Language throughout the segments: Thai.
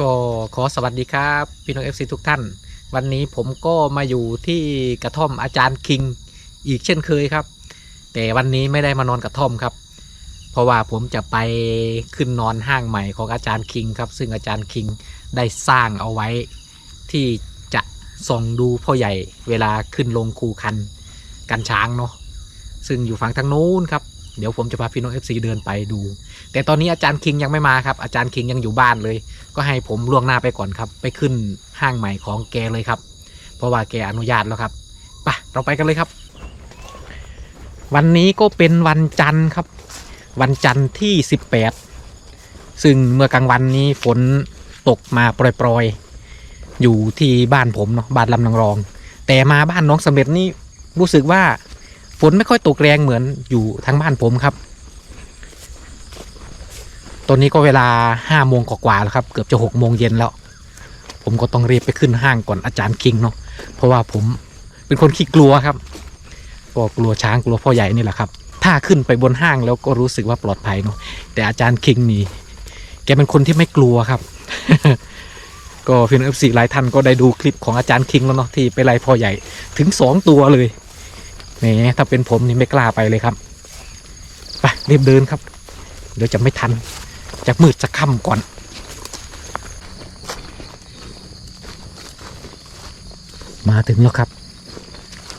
ก็ขอสวัสดีครับ พี่น้อง FC ทุกท่าน วันนี้ผมก็มาอยู่ที่กระท่อมอาจารย์คิงอีกเช่นเคยครับ แต่วันนี้ไม่ได้มานอนกระท่อมครับ เพราะว่าผมจะไปขึ้นนอนห้างใหม่ของอาจารย์คิงครับ ซึ่งอาจารย์คิงได้สร้างเอาไว้ ที่จะส่องดูพ่อใหญ่เวลาขึ้นลงคูคันกันช้างเนาะซึ่งอยู่ฝั่งทางนู้นครับ เดี๋ยวผมจะพาพี่น้อง FC เดินไปดู แต่ตอนนี้อาจารย์คิงยังไม่มาครับ อาจารย์คิงยังอยู่บ้านเลย ก็ให้ผมล่วงหน้าไปก่อนครับ ไปขึ้นห้างใหม่ของแกเลยครับ เพราะว่าแกอนุญาตแล้วครับไปเราไปกันเลยครับ วันนี้ก็เป็นวันจันทร์ครับ วันจันทร์ที่ 18 ซึ่งเมื่อกลางวันนี้ฝนตกมาโปรยๆ อยู่ที่บ้านผมเนาะบ้านลำนางรอง แต่มาบ้านน้องสำเร็จนี่รู้สึกว่า ฝนไม่ค่อยตกแรงเหมือนอยู่ทางบ้านผมครับ ตอนนี้ก็เวลาห้าโมงกว่าแล้วครับ เกือบจะหกโมงเย็นแล้ว ผมก็ต้องรีบไปขึ้นห้างก่อนอาจารย์คิงเนาะ เพราะว่าผมเป็นคนขี้กลัวครับ ก็กลัวช้างกลัวพ่อใหญ่นี่แหละครับ ถ้าขึ้นไปบนห้างแล้วก็รู้สึกว่าปลอดภัยเนาะ แต่อาจารย์คิงนี่แกเป็นคนที่ไม่กลัวครับ ก็พี่น้องเอฟซีหลายท่านก็ได้ดูคลิปของอาจารย์คิงแล้วเนาะที่ไปไล่พ่อใหญ่ถึงสองตัวเลย แหมถ้าเป็นผมนี่ไม่กล้าไปเลยครับไปรีบเดินครับ เดี๋ยวจะไม่ทัน จะมืดจะค่ำก่อนมาถึงแล้วครับ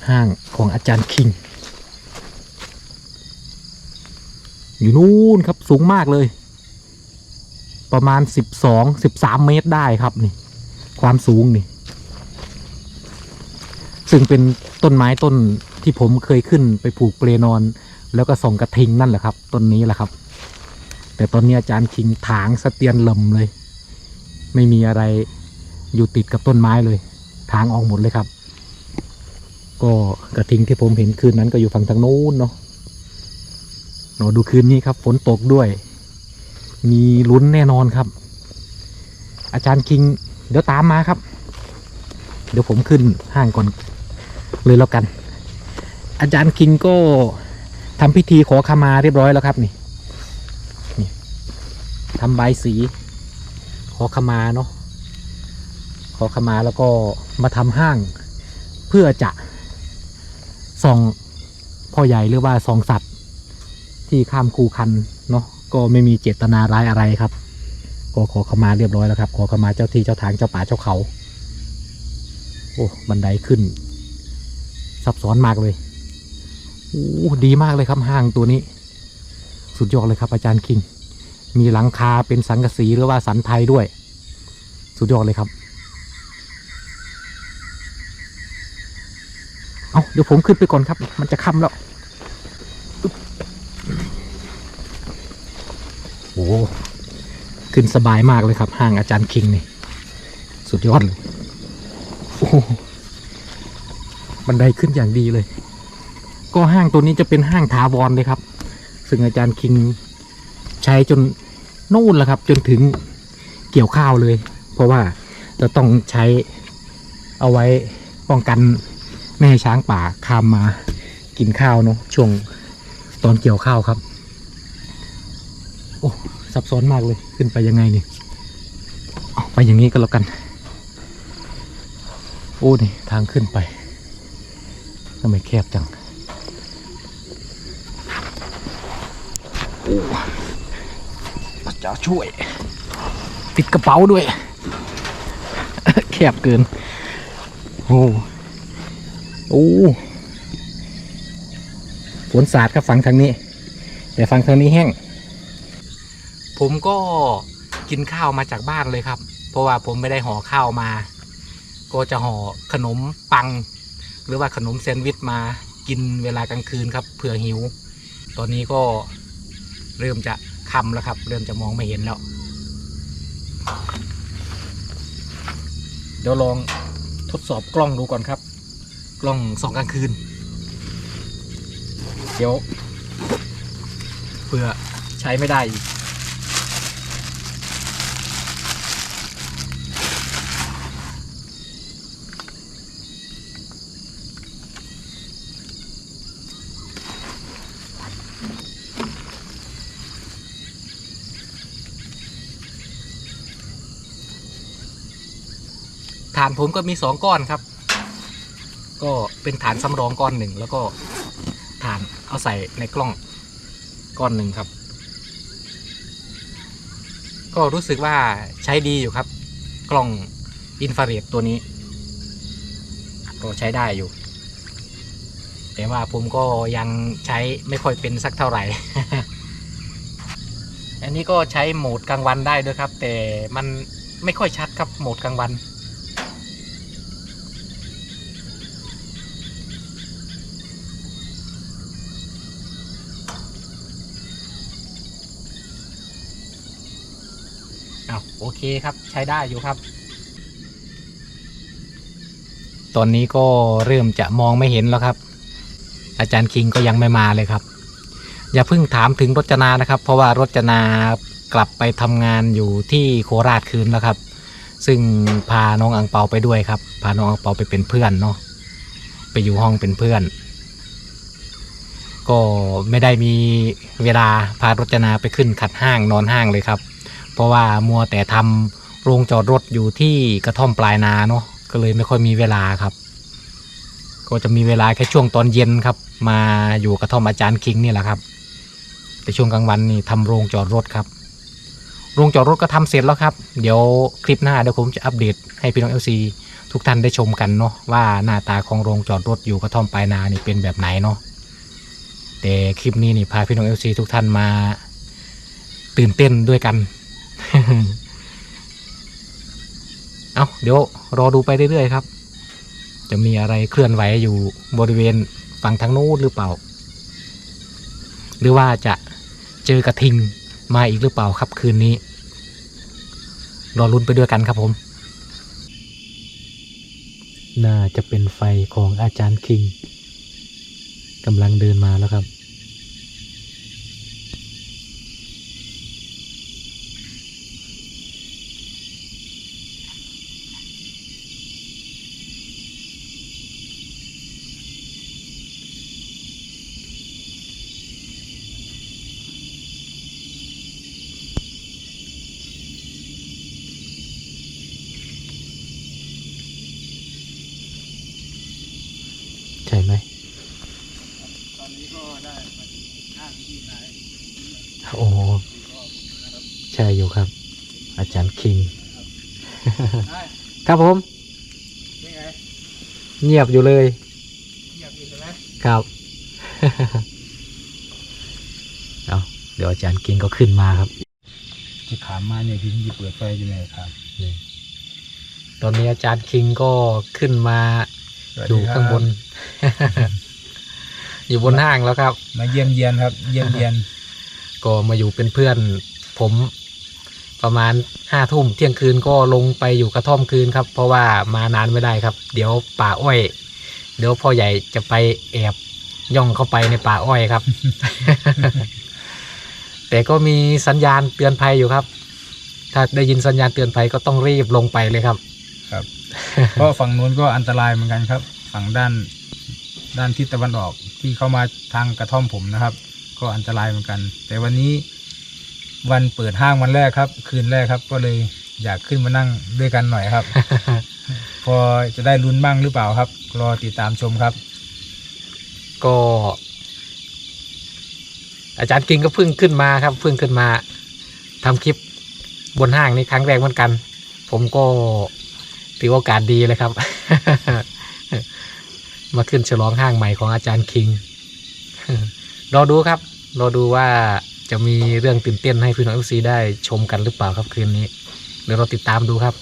ห้างของอาจารย์คิง อยู่นู่นครับสูงมากเลย ประมาณสิบสองสิบสามเมตรได้ครับนี่ ความสูงนี่ ซึ่งเป็นต้นไม้ต้น ที่ผมเคยขึ้นไปผูกเปลนอน แล้วก็ส่องกระทิงนั่นแหละครับต้นนี้แหละครับ แต่ตอนนี้อาจารย์คิงถางสเตียนลมเลย ไม่มีอะไรอยู่ติดกับต้นไม้เลยถางออกหมดเลยครับ ก็กระทิงที่ผมเห็นคืนนั้นก็อยู่ฝั่งทางโน้นเนาะเนาะดูคืนนี้ครับ ฝนตกด้วย มีลุ้นแน่นอนครับ อาจารย์คิง เดี๋ยวตามมาครับ เดี๋ยวผมขึ้นห้างก่อนเลยแล้วกัน อาจารย์คิงก็ทำพิธีขอขมาเรียบร้อยแล้วครับนี่ทำใบสี ขอขมาเนาะขอขมาแล้วก็มาทำห้าง เพื่อจะส่องพ่อใหญ่หรือว่าส่องสัตว์ที่ข้ามคูคันเนาะก็ไม่มีเจตนาร้ายอะไรครับ ก็ขอขมาเรียบร้อยแล้วครับ ขอขมาเจ้าที่เจ้าทางเจ้าป่าเจ้าเขา โอ้บันไดขึ้นซับซ้อนมากเลย โอ้ดีมากเลยครับห้างตัวนี้ สุดยอดเลยครับอาจารย์คิง มีหลังคาเป็นสังกะสีหรือว่าสันไทยด้วย สุดยอดเลยครับ เอาเดี๋ยวผมขึ้นไปก่อนครับ มันจะค่ำแล้วโอ้ขึ้นสบายมากเลยครับห้างอาจารย์คิงนี่ สุดยอดเลยโอ้บันไดขึ้นอย่างดีเลย ก็ห้างตัวนี้จะเป็นห้างถาวรเลยครับ ซึ่งอาจารย์คิงใช้จนนู่นแหละครับ จนถึงเกี่ยวข้าวเลย เพราะว่าจะต้องใช้เอาไว้ป้องกันไม่ให้ช้างป่าข้ามมากินข้าวเนาะช่วงตอนเกี่ยวข้าวครับ โอ้ซับซ้อนมากเลยขึ้นไปยังไงนี่ไปอย่างนี้ก็แล้วกัน โอ้นี่ทางขึ้นไปทำไมแคบจัง พระเจ้าช่วย ติดกระเป๋าด้วย แคบเกิน โอ้โอ้ฝนสาดครับฝั่งทางนี้ แต่ฝั่งทางนี้แห้ง ผมก็กินข้าวมาจากบ้านเลยครับ เพราะว่าผมไม่ได้ห่อข้าวมา ก็จะห่อขนมปัง หรือว่าขนมแซนด์วิชมากินเวลากลางคืนครับเผื่อหิว ตอนนี้ก็ เริ่มจะคำแล้วครับ เริ่มจะมองไม่เห็นแล้ว เดี๋ยวลองทดสอบกล้องดูก่อนครับ กล้องสองกลางคืน เดี๋ยวเผื่อใช้ไม่ได้อีก ฐานผมก็มีสองก้อนครับ ก็เป็นฐานสำรองก้อนหนึ่งแล้วก็ฐานเอาใส่ในกล้องก้อนหนึ่งครับ ก็รู้สึกว่าใช้ดีอยู่ครับ กล้องอินฟราเรดตัวนี้ ก็ใช้ได้อยู่ แต่ว่าผมก็ยังใช้ไม่ค่อยเป็นสักเท่าไหร่อันนี้ก็ใช้โหมดกลางวันได้ด้วยครับ แต่มันไม่ค่อยชัดครับโหมดกลางวัน โอเคครับใช้ได้อยู่ครับ ตอนนี้ก็เริ่มจะมองไม่เห็นแล้วครับ อาจารย์คิงก็ยังไม่มาเลยครับ อย่าเพิ่งถามถึงรจนานะครับ เพราะว่ารจนากลับไปทำงานอยู่ที่โคราชคืนแล้วครับ ซึ่งพาน้องอังเปาไปด้วยครับ พาน้องอังเปาไปเป็นเพื่อนเนาะไปอยู่ห้องเป็นเพื่อน ก็ไม่ได้มีเวลาพารจนาไปขึ้นขัดห้างนอนห้างเลยครับ เพราะว่ามัวแต่ทำโรงจอดรถอยู่ที่กระท่อมปลายนาเนาะก็เลยไม่ค่อยมีเวลาครับ ก็จะมีเวลาแค่ช่วงตอนเย็นครับ มาอยู่กระท่อมอาจารย์คิงนี่แหละครับ แต่ช่วงกลางวันนี่ทำโรงจอดรถครับ โรงจอดรถก็ทำเสร็จแล้วครับ เดี๋ยวคลิปหน้าเดี๋ยวผมจะอัปเดตให้พี่น้องเอซีทุกท่านได้ชมกันเนาะว่าหน้าตาของโรงจอดรถอยู่กระท่อมปลายนานี่เป็นแบบไหนเนาะแต่คลิปนี้นี่พาพี่น้องเอซีทุกท่านมา ตื่นเต้นด้วยกัน เอาเดี๋ยวรอดูไปเรื่อยๆครับ จะมีอะไรเคลื่อนไหวอยู่บริเวณฝั่งทางโน้นหรือเปล่า หรือว่าจะเจอกระทิงมาอีกหรือเปล่าครับคืนนี้ รอลุ้นไปด้วยกันครับผม น่าจะเป็นไฟของอาจารย์คิงกำลังเดินมาแล้วครับ ครับผมยังไงเงียบอยู่เลยเงียบอยู่ใช่ไหมครับ เอาเดี๋ยวอาจารย์คิงก็ขึ้นมาครับที่ขามมาเนี่ยพี่จะเปิดไฟอยู่ไหนครับตอนนี้อาจารย์คิงก็ขึ้นมาสวัสอดียู่ครับข้างบน อยู่บนห้างแล้วครับ มาเยี่ยมเยียนครับ เยี่ยมเยียน ก็มาอยู่เป็นเพื่อนผม ประมาณห้าทุ่มเที่ยงคืนก็ลงไปอยู่กระท่อมคืนครับ เพราะว่ามานานไม่ได้ครับ เดี๋ยวป่าอ้อย เดี๋ยวพ่อใหญ่จะไปแอบย่องเข้าไปในป่าอ้อยครับ แต่ก็มีสัญญาณเตือนภัยอยู่ครับ ถ้าได้ยินสัญญาณเตือนภัยก็ต้องรีบลงไปเลยครับ ครับ เพราะฝั่งนู้นก็อันตรายเหมือนกันครับ ฝั่งด้านด้านทิศตะวันออกที่เข้ามาทางกระท่อมผมนะครับ ก็อันตรายเหมือนกัน แต่วันนี้ วันเปิดห้างวันแรกครับ คืนแรกครับ ก็เลยอยากขึ้นมานั่งด้วยกันหน่อยครับ พอจะได้ลุ้นบ้างหรือเปล่าครับ รอติดตามชมครับ ก็ อาจารย์กิงก็เพิ่งขึ้นมาครับ เพิ่งขึ้นมาทำคลิปบนห้างนี่ครั้งแรกเหมือนกัน ผมก็ถือโอกาสดีเลยครับ มาขึ้นฉลองห้างใหม่ของอาจารย์คิงรอดูครับรอดูว่า จะมีเรื่องตื่นเต้นให้พี่น้องเอฟซีได้ชมกันหรือเปล่าครับคืนนี้ เดี๋ยวเราติดตามดูครับ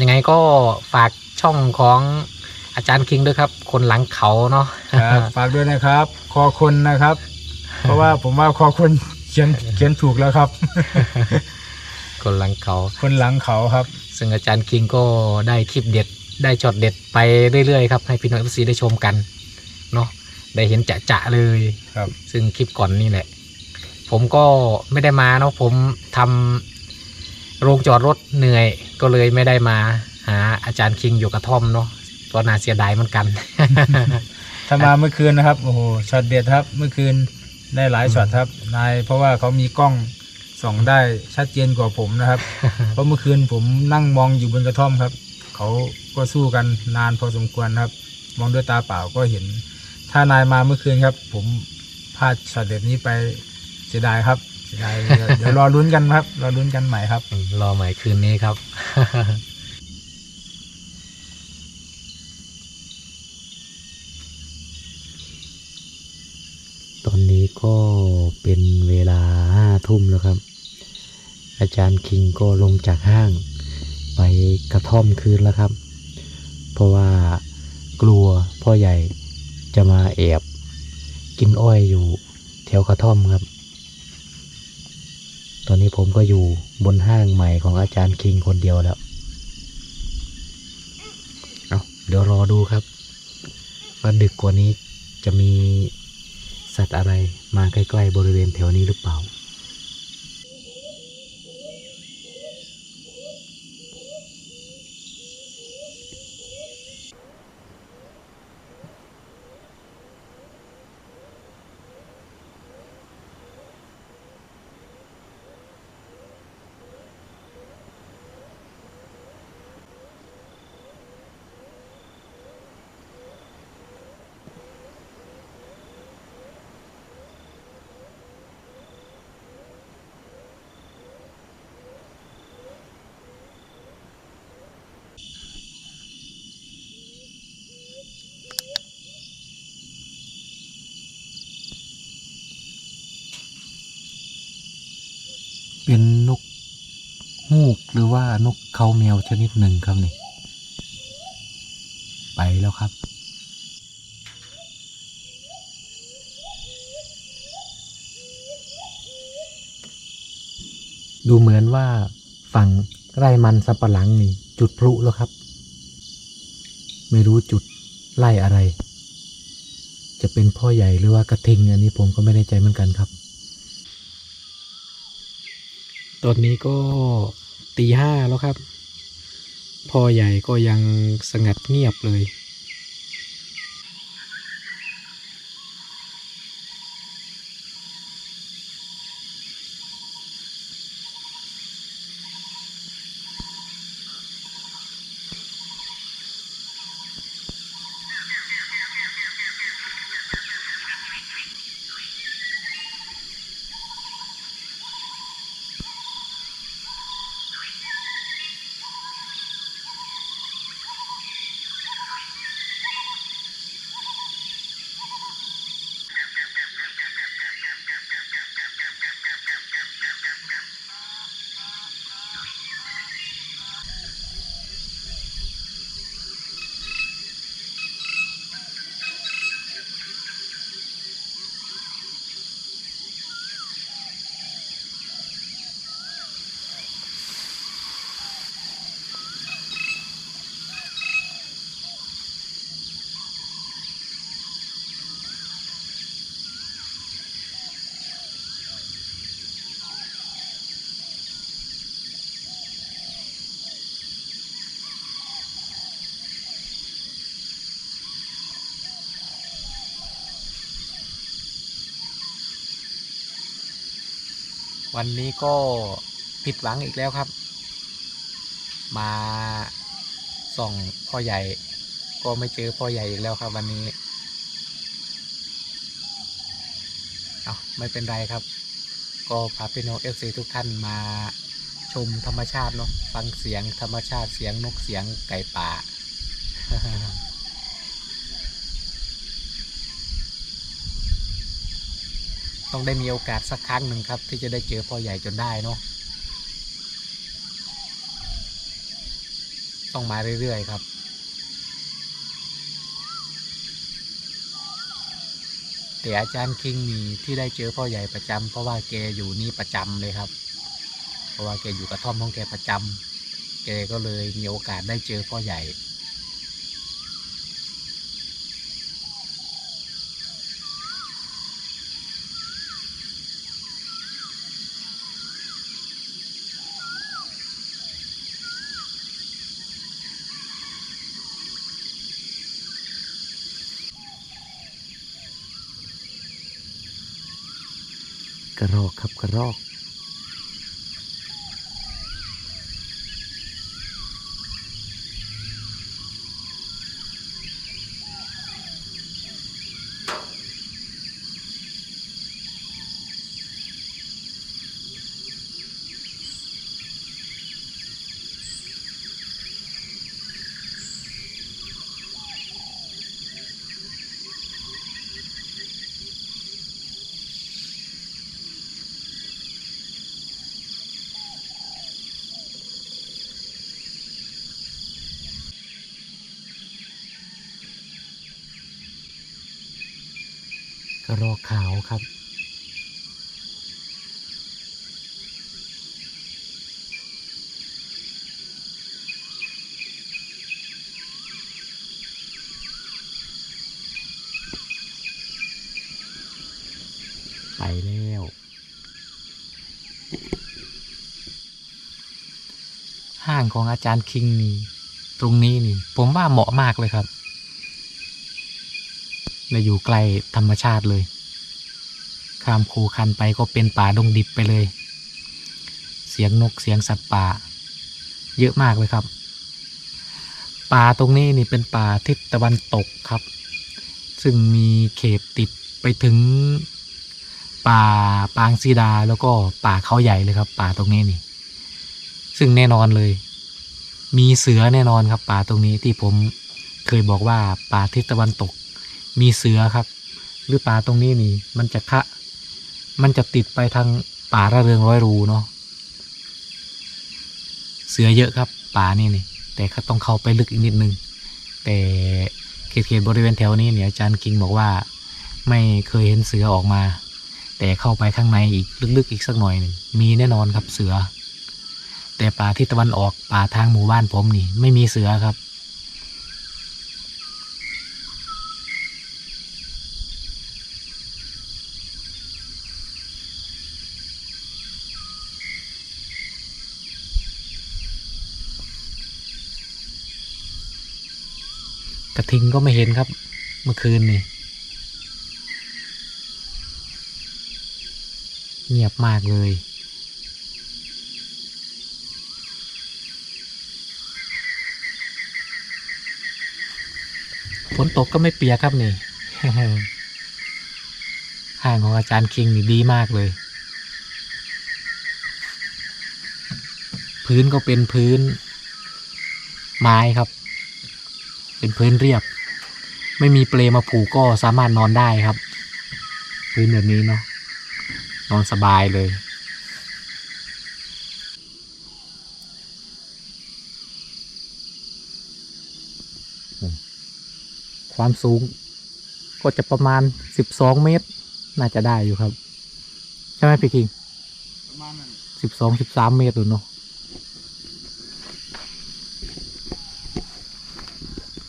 ยังไงก็ฝากช่องของอาจารย์คิงด้วยครับ คนหลังเขาเนาะครับฝากด้วยนะครับ คอคนนะครับ เพราะว่าผมว่าคอคนเขียนเขียนถูกแล้วครับ คนหลังเขา คนหลังเขาครับ ซึ่งอาจารย์คิงก็ได้คลิปเด็ดได้ช็อตเด็ดไปเรื่อยๆครับให้พี่น้องเอฟซีได้ชมกันเนาะได้เห็นจะจะๆเลยครับ ซึ่งคลิปก่อนนี่แหละ ผมก็ไม่ได้มาเนาะผมทำโรงจอดรถเหนื่อยก็เลยไม่ได้มาหาอาจารย์คิงอยู่กระท่อมเนาะก็น่าเสียดายเหมือนกัน ถ้ามาเมื่อคืนนะครับโอ้โหช็อตเด็ดครับ เมื่อคืนได้หลายช็อตครับนายเพราะว่าเขามีกล้องส่องได้ชัดเจนกว่าผมนะครับ เพราะเมื่อคืนผมนั่งมองอยู่บนกระท่อมครับเเขาก็สู้กันนานพอสมควรครับ มองด้วยตาเปล่าก็เห็น ถ้านายมาเมื่อคืนครับ ผมพลาดช็อตเด็ดนี้ไป เสียดายครับเสียดายเดี๋ยวเดี๋ยวรอลุ้นกันครับ รอลุ้นกันใหม่ครับอืมรอใหม่คืนนี้ครับตอนนี้ก็เป็นเวลาห้าทุ่มแล้วครับ อาจารย์คิงก็ลงจากห้าง ไปกระท่อมคืนแล้วครับ เพราะว่ากลัวพ่อใหญ่จะมาแอบ กินอ้อยอยู่แถวกระท่อมครับ ตอนนี้ผมก็อยู่บนห้างใหม่ของอาจารย์คิงคนเดียวแล้ว เอาเดี๋ยวรอดูครับ ว่าดึกกว่านี้จะมีสัตว์อะไรมาใกล้ ๆ บริเวณแถวนี้หรือเปล่า เป็นนกฮูกหรือว่านกเขาแมวชนิดหนึ่งครับนี่ ไปแล้วครับ ดูเหมือนว่าฝั่งไร่มันสับปะหลังนี่ จุดพลุแล้วครับ ไม่รู้จุดไล่อะไร จะเป็นพ่อใหญ่หรือว่ากระทิงอันนี้ผมก็ไม่แน่ใจเหมือนกันครับ ตอนนี้ก็ตีห้าแล้วครับ พ่อใหญ่ก็ยังสงัดเงียบเลย วันนี้ก็ผิดหวังอีกแล้วครับ มาส่องพ่อใหญ่ ก็ไม่เจอพ่อใหญ่อีกแล้วครับ วันนี้เอาไม่เป็นไรครับ ก็พาพี่น้องเอฟซีทุกท่านมาชมธรรมชาติเนาะฟังเสียงธรรมชาติเสียงนกเสียงไก่ป่า ต้องได้มีโอกาสสักครั้งหนึ่งครับ ที่จะได้เจอพ่อใหญ่จนได้เนาะต้องมาเรื่อยๆครับ แต่อาจารย์คิงนี่ที่ได้เจอพ่อใหญ่ประจำเพราะว่าแกอยู่นี่ประจำเลยครับ เพราะว่าแกอยู่กระท่อมของแกประจำแกก็เลยมีโอกาสได้เจอพ่อใหญ่ กระรอกครับกระรอก กระรอกขาวครับ ไปแล้ว ห้างของอาจารย์คิงนี่ตรงนี้นี่ ผมว่าเหมาะมากเลยครับและอยู่ใกล้ธรรมชาติเลย ข้ามคูคันไปก็เป็นป่าดงดิบไปเลย เสียงนกเสียงสัตว์ป่า เยอะมากเลยครับ ป่าตรงนี้นี่เป็นป่าทิศตะวันตกครับ ซึ่งมีเขตติดไปถึงป่าปางซีดาแล้วก็ป่าเขาใหญ่เลยครับ ป่าตรงนี้นี่ ซึ่งแน่นอนเลย มีเสือแน่นอนครับ ป่าตรงนี้ที่ผมเคยบอกว่าป่าทิศตะวันตก มีเสือครับ หรือป่าตรงนี้นี่ มันจะคะ มันจะติดไปทางป่าระเริงร้อยรูเนาะเสือเยอะครับ ป่านี่นี่ แต่ก็ต้องเข้าไปลึกอีกนิดนึง แต่เขตๆบริเวณแถวนี้เนี่ยอาจารย์คิงบอกว่า ไม่เคยเห็นเสือออกมา แต่เข้าไปข้างในอีกลึกๆอีกสักหน่อยหนึ่งมีแน่นอนครับเสือ แต่ป่าทิศตะวันออกป่าทางหมู่บ้านผมนี่ ไม่มีเสือครับ กระทิงก็ไม่เห็นครับ เมื่อคืนนี่เงียบมากเลย ฝนตกก็ไม่เปียกครับนี่ห้างของอาจารย์คิงนี่ดีมากเลย พื้นก็เป็นพื้น ไม้ครับ เป็นพื้นเรียบ ไม่มีเปลมาผูกก็สามารถนอนได้ครับ พื้นแบบนี้เนาะนอนสบายเลย ความสูง ก็จะประมาณสิบสองเมตร น่าจะได้อยู่ครับ ใช่ไหมพี่คิงประมาณนั้นสิบสองสิบสามเมตรหรือเนาะ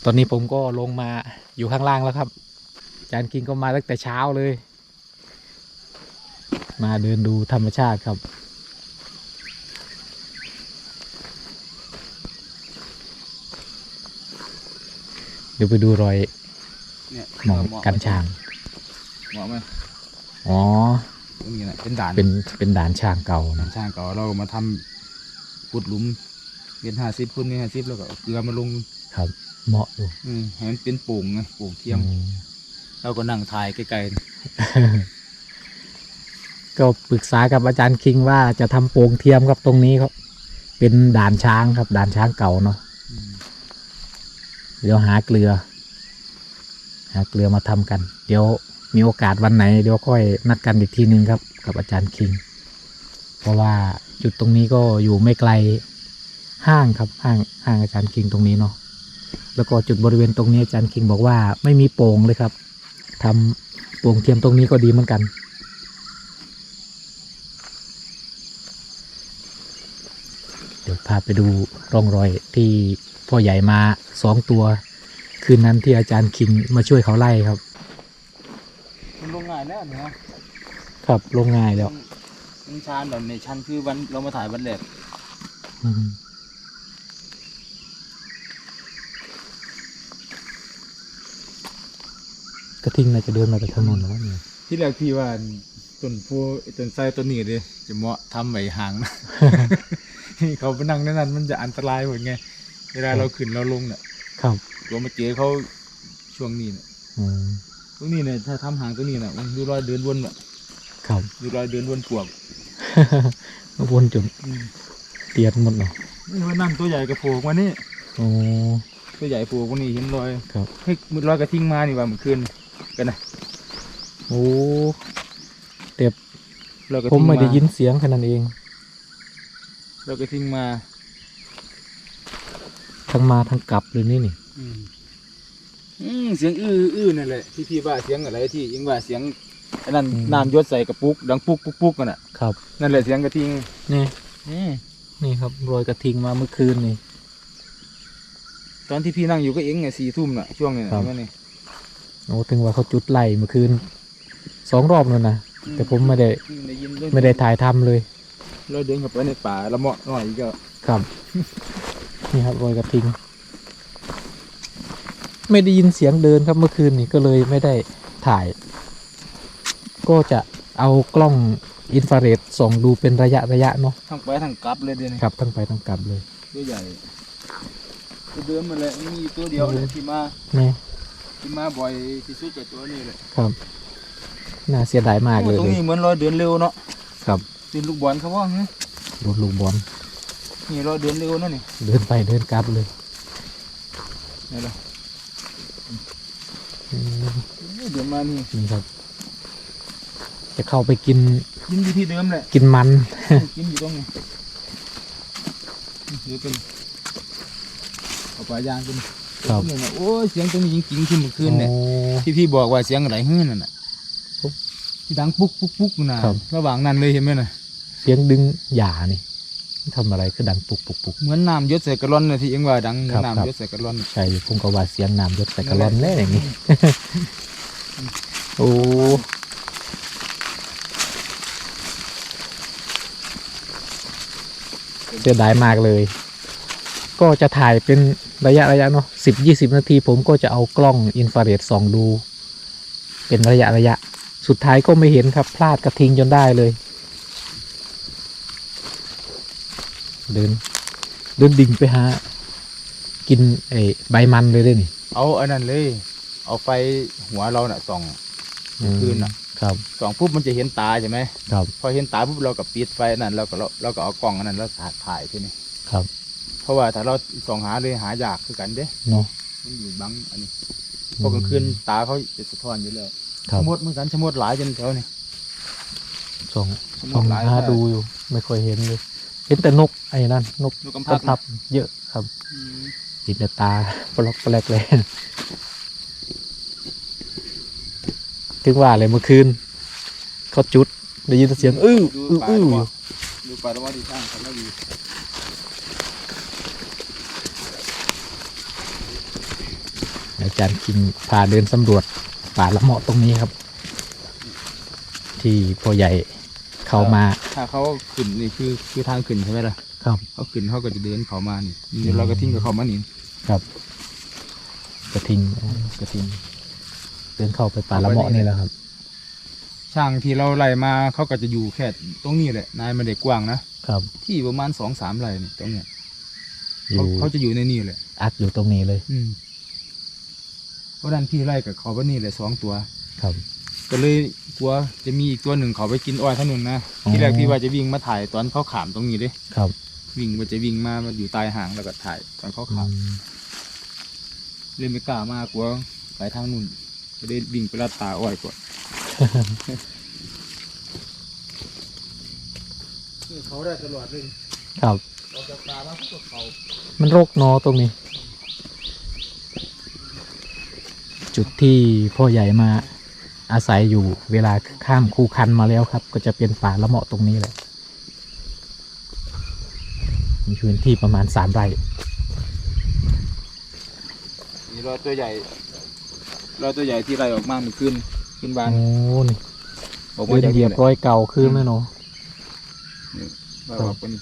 ตอนนี้ผมก็ลงมาอยู่ข้างล่างแล้วครับ จานคิงก็มาตั้งแต่เช้าเลย มาเดินดูธรรมชาติครับ เดี๋ยวไปดูรอย เนี่ยหมองกันช้างเหมาะไหมอ๋อ ตรงนี้นะเป็นด่านเป็นเป็นด่านช้างเก่าด่านะนช่างเก่าเรามาทำขุดหลุมเป็นห้าสิบพุ่นนี่ห้าสิบแล้วก็เอาเกลือมาลงครับ เหมาะอยู่อืมให้มันเป็นโป่งไงโป่งเทียมอืมเราก็นั่งถ่ายไกลก็ปรึกษากับอาจารย์คิงว่าจะทำโป่งเทียมครับตรงนี้ครับเป็นด่านช้างครับด่านช้างเก่าเนาะๆอืมเดี๋ยวหาเกลือ หาเกลือมาทำกัน เดี๋ยวมีโอกาสวันไหนเดี๋ยวค่อยนัดกันอีกทีนึงครับ กับอาจารย์คิง เพราะว่าจุดตรงนี้ก็อยู่ไม่ไกลห้างครับห้างห้างอาจารย์คิงตรงนี้เนาะแล้วก็จุดบริเวณตรงนี้อาจารย์คิงบอกว่าไม่มีโป่งเลยครับทำโป่งเทียมตรงนี้ก็ดีเหมือนกัน เดี๋ยวพาไปดูร่องรอยที่พ่อใหญ่มาสองตัว คืนนั้นที่อาจารย์คิงมาช่วยเขาไล่ครับ มันลงง่ายแล้วเนาะครับลงง่ายแล้วมันชานแบบในชั้นคือวันเรามาถ่ายวันแรกอืมกระทิงน่าจะเดินมาจากถนนแล้วเนี่ยที่แรกพี่ว่าต้นโพต้นไทรต้นนี้เลยจะเหมาะทำไว้ห่างนะ เขาไปนั่งในนั้นมันจะอันตรายหมดไง เวลาเราขึ้นเราลงเนี่ยครับ ตัวมาเจอเขาช่วงนี้เนี่ยอืมตรงนี้เนี่ยถ้าทำห่างตัวนี้เนี่ยมันดูรอยเดินวนอะครับ ดูรอยเดินวนปวกมาวนจนเตียนหมดเนาะนี่ว่านั่นตัวใหญ่กระโผล่มานี่โอ้ตัวใหญ่โผล่มานี่เห็นรอยครับเฮ้ยมือรอยกระทิงมานี่ว่าเมื่อคืนกันนะโอ้รอยกระผทิมงไม่ได้มายินเสียงแค่นั้นเอง รอยกระทิงมาทั้งมาทั้งกลับเลยนี่นี่ อืมอืมเสียงอื้ออื้อนั่นแหละที่พี่ว่าเสียงอะไรที่ยิงว่าเสียงอันนั้นอืม น้ำหยศใส่กระปุกดังปุกปุกปุกกันอะครับนั่นแหละเสียงกระทิงนี่นี่นี่ครับโรยกระทิงมาเมื่อคืนนี่ ตอนที่พี่นั่งอยู่ก็เองไงสี่ทุ่มน่ะช่วงนี้ครันะบเห็นไหมนี่โอ้ถึงว่าเขาจุดไล่เมื่อคืนสองรอบแล้วนะแต่ผมไม่ได้ได้ยินด้วยไม่ได้ถ่ายทำเลย เราเดินเข้าไปในป่าละเมาะหน่อยก็ครับ นี่ครับโรยกระทิง ไม่ได้ยินเสียงเดินครับเมื่อคืนนี้ก็เลยไม่ได้ถ่าย ก็จะเอากล้องอินฟราเรดส่องดูเป็นระยะระยะเนาะทั้งไปทั้งกลับเลยเดี๋ยวนี้ครับทั้งไปทั้งกลับเลยตัวใหญ่ตัวเดิมมันแหละมีอยู่ตัวเดียวเลยที่มานี่ที่มาบ่อยที่สุดกับตัวนี้เลยครับน่าเสียดายมากเลยตรงนี้เหมือนรอยเดินเร็วเนาะครับเดินลูกบอลเขาว่าไงรถลูกบอลนี่รอยเดินเร็วเนาะนี่เดินไปเดินกลับเลยนี่แหละอืม เดินมานี่นี่ครับ จะเข้าไปกินกินอยู่ที่เดิมแหละกินมัน กินอยู่ตรงนี้หรือเป็นเอาปลายางกันครับเนี่ยนะโอ้ยเสียงตรงนี้จริงๆขึ้นเมื่อคืนเนี่ยโอ้ที่พี่บอกว่าเสียงอะไรเฮือนนั่นน่ะปุ๊บที่ดังปุ๊กปุ๊กปุ๊กนะครับระหว่างนั้นเลยเห็นไหมน่ะ เสียงดึงหย่านี่ ทำอะไรคือดังปุกปุกปุกเหมือนน้ำหยศใส่กระลอนเลยที่เองว่าดังเหมือครันบครับน้ำหยศใส่กระลอนใช่ผมก็ว่าเสียงน้ำยศใส่กระลอนแน่อย่างนี้โอ้เสียดายมากเลย ก็จะถ่ายเป็นระยะระยะเนาะสิบยี่สิบนาที ผมก็จะเอากล้องอินฟราเรดส่องดู เป็นระยะระยะ สุดท้ายก็ไม่เห็นครับพลาดกระทิงจนได้เลย เดิน เดินดิ่งไปหา กินไอ้ใบมันเลยด้วยนี่ เอาอันนั้นเลย เอาไฟหัวเราน่ะส่องอืมคืนน่ะ ครับ ส่องปุ๊บมันจะเห็นตาใช่ไหมครับ พอเห็นตาปุ๊บเราก็ปิดไฟนั่นเราก็เราเราก็เอากล้องอันนั้นแล้วถ่ายถ่ายทีนี้ครับ เพราะว่าถ้าเราส่องหาเลยหายากคือกันเด้เนาะมันอยู่บังอันนี้พอกลางคืนตาเขาจะสะท้อนอยู่แล้วครัชบมดเหมือนกันชมดหลายจนแถวนี้ส่องชมส่องดหลายหาดูอยู่ ไม่ค่อยเห็นเลย เห็นแต่นกไอ้นั่นนกนกกำทัพับดทับเยอะครับอืมเห็นแต่ตาปลอกแปลกเลยถึงว่าเลยเมื่อคืนเขาจุดได้ยินเสียงอื้อดูอื้อป่าอื้อละอยู่ว่าดูป่าละว่าดีสร้างทำได้ดีอาจารย์คิงพาเดินสำรวจป่าละเมาะตรงนี้ครับ ที่พ่อใหญ่ เข้ามา ถ้าเขาขึ้นนี่คือคือทางขึ้นใช่ไหมล่ะครับ เขาขึ้นเขาก็จะเดินเขามานี่นี่เดี๋ยวเราก็ทิ้งกับเขามานี่ครับกระทิงอ๋อกระทิงเดินเข้าไปป่าละเมาะนี่แหละครับ ช่างที่เราไล่มาเขาก็จะอยู่แค่ตรงนี้แหละนายไม่ได้กว้างนะครับ ที่ประมาณสองสามไร่นี่ตรงเนี้ยอยู่เขาเขาจะอยู่ในนี่แหละอัดอยู่ตรงนี้เลย อืมเพราะด้านพี่ไล่กับเขาว่านี่แหละสองตัว ครับ ก็เลยกลัวจะมีอีกตัวหนึ่งเขาไปกินอ้อยท่านนึงนะอ๋อ ที่แรกพี่ว่าจะวิ่งมาถ่ายตอนเขาขามตรงนี้เลยครับวิ่งว่าจะวิ่งมามาอยู่ใตายห่างแล้วก็ถ่ายตอนเขาอืขามมเลยไม่กล้ามากกลัวไปทางนู้นก็เลยวิ่งไปลัดตาอ้อยก่อนเขาได้ตลอดเลยครับออกจากป่ามาพวกเขามันโรคนอตรงนี้ จุดที่พ่อใหญ่มา อาศัยอยู่เวลาข้ามคูคันมาแล้วครับ ก็จะเป็นป่าละเมาะตรงนี้แหละมีพื้นที่ประมาณสามไร่นี่รอตัวใหญ่รอตัวใหญ่ที่ไรออกมาเมื่อคืนขึ้นบ้านโอ้นี่ออกเป็มานจากเหยียบนี่แหละรอยเก่าขึ้นไหมเนาะว่าออกไปนี่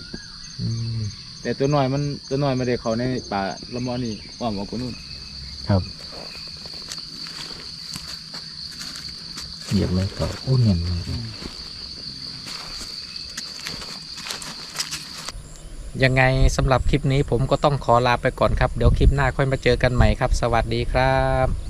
อืมแต่ตัวน้อยมันตัวน้อยไม่ได้เขาในป่าละมอนี่อ้อมออกไปนู่นครับ เหยียบรอยเก่าโอ้เนียนยังไงสำหรับคลิปนี้ผมก็ต้องขอลาไปก่อนครับ เดี๋ยวคลิปหน้าค่อยมาเจอกันใหม่ครับ สวัสดีครับ